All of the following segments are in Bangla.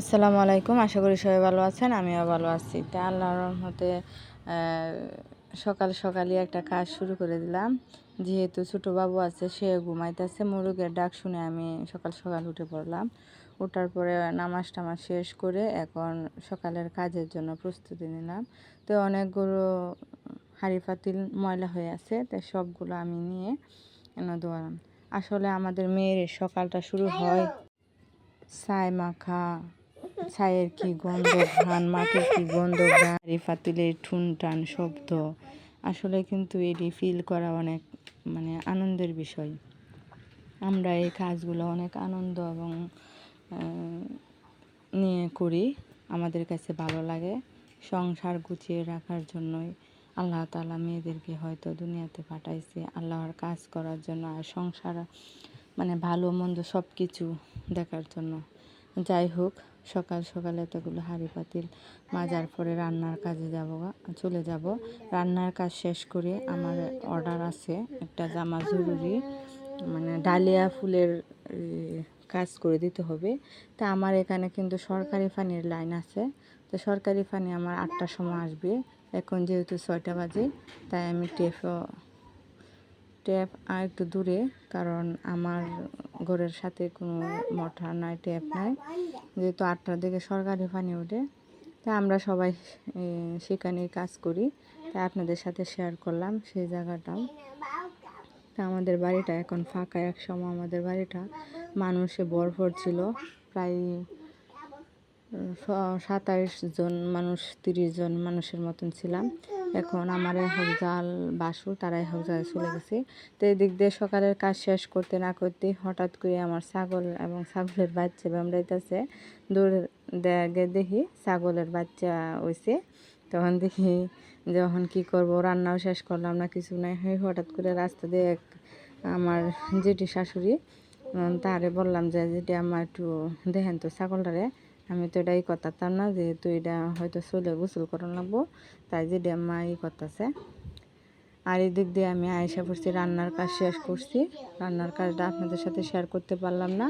আসসালামু আলাইকুম। আশা করি সবাই ভালো আছেন, আমিও ভালো আছি। তা আল্লাহর রহমতে সকাল সকালই একটা কাজ শুরু করে দিলাম। যেহেতু ছোটো বাবু আছে সে ঘুমাইতেছে। মুরগের ডাক শুনে আমি সকাল সকাল উঠে পড়লাম। ওঠার পরে নামাজ টামাজ শেষ করে এখন সকালের কাজের জন্য প্রস্তুতি নিলাম। তো অনেকগুলো হাঁড়ি পাতিল ময়লা হয়ে আছে তাই সবগুলো আমি নিয়ে এনে দোয়ালাম আসলে আমাদের মেয়ের সকালটা শুরু হয় ছাই মাখা ছায়ের কি গন্ধ ঘ্রাণ মাটির কি গন্ধ, গাড়ি, ফাতিলের ঠুন টান শব্দ। আসলে কিন্তু এটি ফিল করা অনেক মানে আনন্দের বিষয়। আমরা এই কাজগুলো অনেক আনন্দ এবং নিয়ে করি, আমাদের কাছে ভালো লাগে। সংসার গুছিয়ে রাখার জন্যই আল্লাহ তালা মেয়েদেরকে হয়তো দুনিয়াতে পাঠাইছে, আল্লাহর কাজ করার জন্য আর সংসার মানে ভালো, মন্দ সব কিছু দেখার জন্য। যাই হোক, সকাল সকাল এতগুলো হাঁড়ি পাতিল মাজার পরে রান্নার কাজে যাব চলে যাব। রান্নার কাজ শেষ করে আমার অর্ডার আছে একটা জামা জরুরি মানে ডালিয়া ফুলের কাজ করে দিতে হবে। তা আমার এখানে কিন্তু সরকারি ফানির লাইন আছে, তো সরকারি ফানি আমার আটটার সময় আসবে। এখন যেহেতু ছয়টা বাজে, তাই আমি টেপও ট্যাপ আর একটু দূরে, কারণ আমার ঘরের সাথে কোনো মোটর নাই, ট্যাপ নাই। যেহেতু আটটার দিকে সরকারি পানি ওঠে, তা আমরা সবাই সেখানে কাজ করি। তাই আপনাদের সাথে শেয়ার করলাম সেই জায়গাটাও। তা আমাদের বাড়িটা এখন ফাঁকা, এক সময় আমাদের বাড়িটা মানুষে ভরপুর ছিল। প্রায় সাতাইশ জন মানুষ, তিরিশ জন মানুষের মতন ছিলাম। এখন আমার হোক জাল বাসু তারাই হোক জাল চলে গেছে। তো এই দিক দিয়ে সকালের কাজ শেষ করতে না করতে হঠাৎ করে আমার ছাগল এবং ছাগলের বাচ্চা বামড়াইতেছে। দূর দেখে দেখি ছাগলের বাচ্চা হয়েছে তখন দেখি যখন কি করব, রান্নাও শেষ করলাম না, কিছু নাই। হঠাৎ করে রাস্তা দিয়ে এক আমার যেটি শাশুড়ি তারে বললাম যে যেটি আমার একটু দেখেন তো ছাগলটারে। আমি তো এটা এটাই করতাম না, যেহেতু এটা হয়তো চলে গোসল করানো লাগবো, তাই যে মা ই করতেছে আর এই দিক দিয়ে আমি আয়সা পড়ছি, রান্নার কাজ শেষ করছি। রান্নার কাজটা আপনাদের সাথে শেয়ার করতে পারলাম না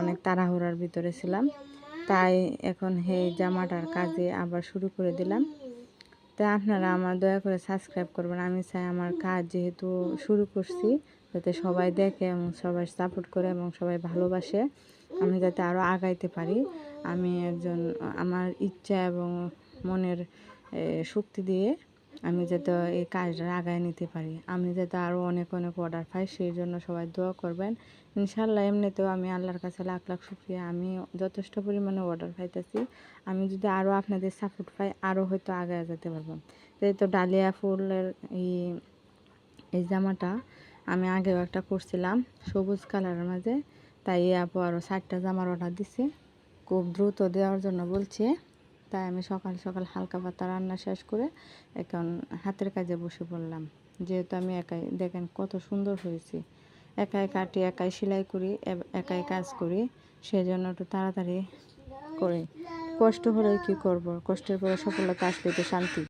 অনেক তাড়াহুড়ার ভিতরে ছিলাম। তাই এখন এই জামাটার কাজে আবার শুরু করে দিলাম। তাই আপনারা আমার দয়া করে সাবস্ক্রাইব করবেন, আমি চাই আমার কাজ যেহেতু শুরু করছি যাতে সবাই দেখে এবং সবাই সাপোর্ট করে এবং সবাই ভালোবাসে, আমি যাতে আরও আগাইতে পারি। আমি একজন, আমার ইচ্ছা এবং মনের শক্তি দিয়ে আমি যাতে এই কাজটা আগায় নিতে পারি। আমি যাতে আরও অনেক অনেক অর্ডার পাই, সেই জন্য সবাই দোয়া করবেন। ইনশাল্লাহ এমনিতেও আমি আল্লাহর কাছে লাখ লাখ শুক্রিয়া। আমি যথেষ্ট পরিমাণে অর্ডার পাইতেছি। আমি যদি আরও আপনাদের সাপোর্ট পাই আরও হয়তো আগায় যেতে পারব। যেহেতু ডালিয়া ফুলের এই এই জামাটা আমি আগেও একটা করছিলাম সবুজ কালারের মাঝে, তাই আপু আরও ষাটটা জামার অর্ডার দিছে। খুব দ্রুত দেওয়ার জন্য বলছে, তাই আমি সকাল সকাল হালকা পাতা রান্না শেষ করে এখন হাতের কাজে বসে পড়লাম। যেহেতু আমি একাই, দেখেন কত সুন্দর হয়েছে। একাই কাটি, একাই সেলাই করি একাই কাজ করি, সেজন্য একটু তাড়াতাড়ি করি। কষ্ট হলে কি করব? কষ্টের পরে সফলতা আসলে তো শান্তি।